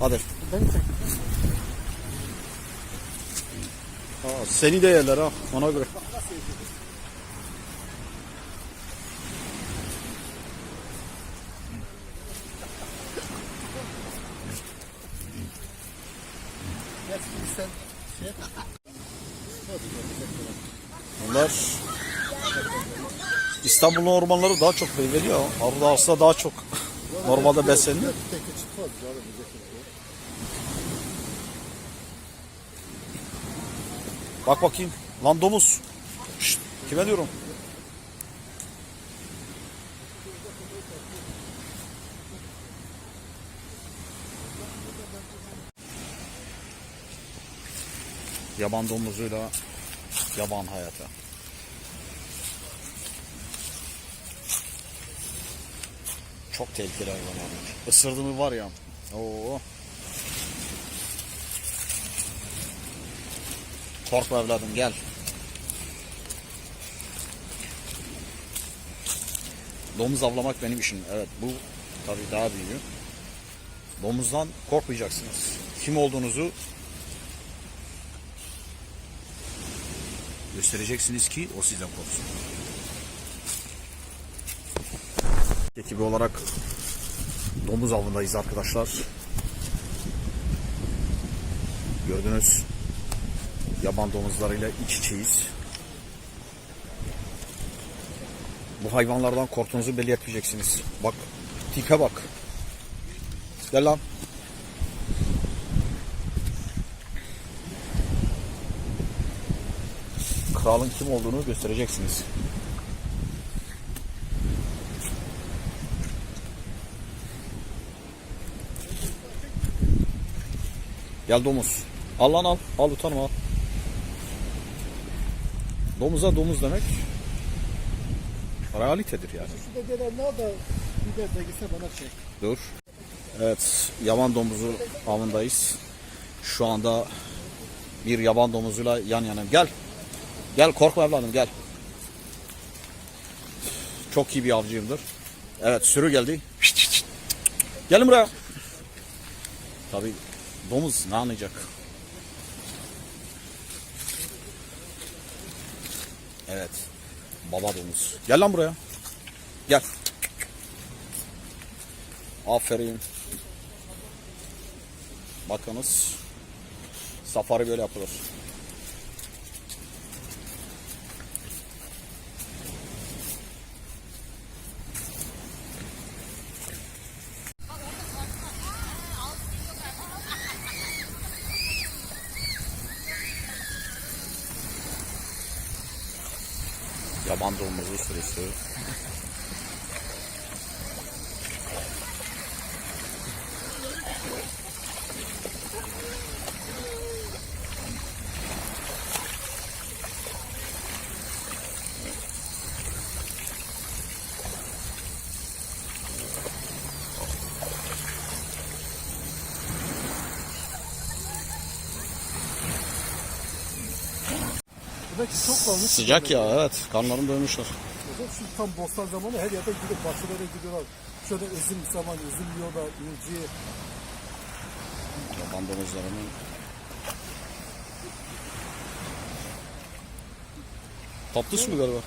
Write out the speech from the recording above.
Hadi. Aa, seni de yerler ha ona göre. Bunlar İstanbul'un ormanları daha çok meyveli ya. Arada aslında daha çok normalde besleniyor. Bak bakayım. Lan domuz. Şşt, kime diyorum? Yaban domuzuyla yaban hayatı. Çok tehlikeli hayvanlar. Isırdı var ya. Oo. Korkma evladım gel. Domuz avlamak benim işim. Evet bu tabii daha büyüğü. Domuzdan korkmayacaksınız. Kim olduğunuzu göstereceksiniz ki o sizden korksun. Ekibi olarak domuz avındayız arkadaşlar. Gördünüz yaban domuzlarıyla iç içeyiz. Bu hayvanlardan korktuğunuzu belli. Bak, tipe bak. Gel lan. Kralın kim olduğunu göstereceksiniz. Gel domuz. Al lan al. Al utanma al. Domuza domuz demek realitedir yani. Şu da gelen ne da de gitse bana çek. Dur. Evet, yaban domuzu avındayız. Şu anda bir yaban domuzuyla yan yana. Gel. Gel korkma evladım gel. Çok iyi bir avcıyımdır. Evet sürü geldi. Gelin buraya. Tabii domuz ne anlayacak? Evet. Baba domuz. Gel lan buraya. Gel. Aferin. Bakınız. Safari böyle yapılır. Yaban domuzu sürüsü. Buradaki çok. Sıcak ya evet. Kanlarını dövmüşler. Hocam şu tam bostan zamanı her yerden gidip bahçelere gidiyorlar. Şöyle üzüm zaman üzüm yiyorlar, inci. Yaban domuzlarının Tatlı su mu galiba?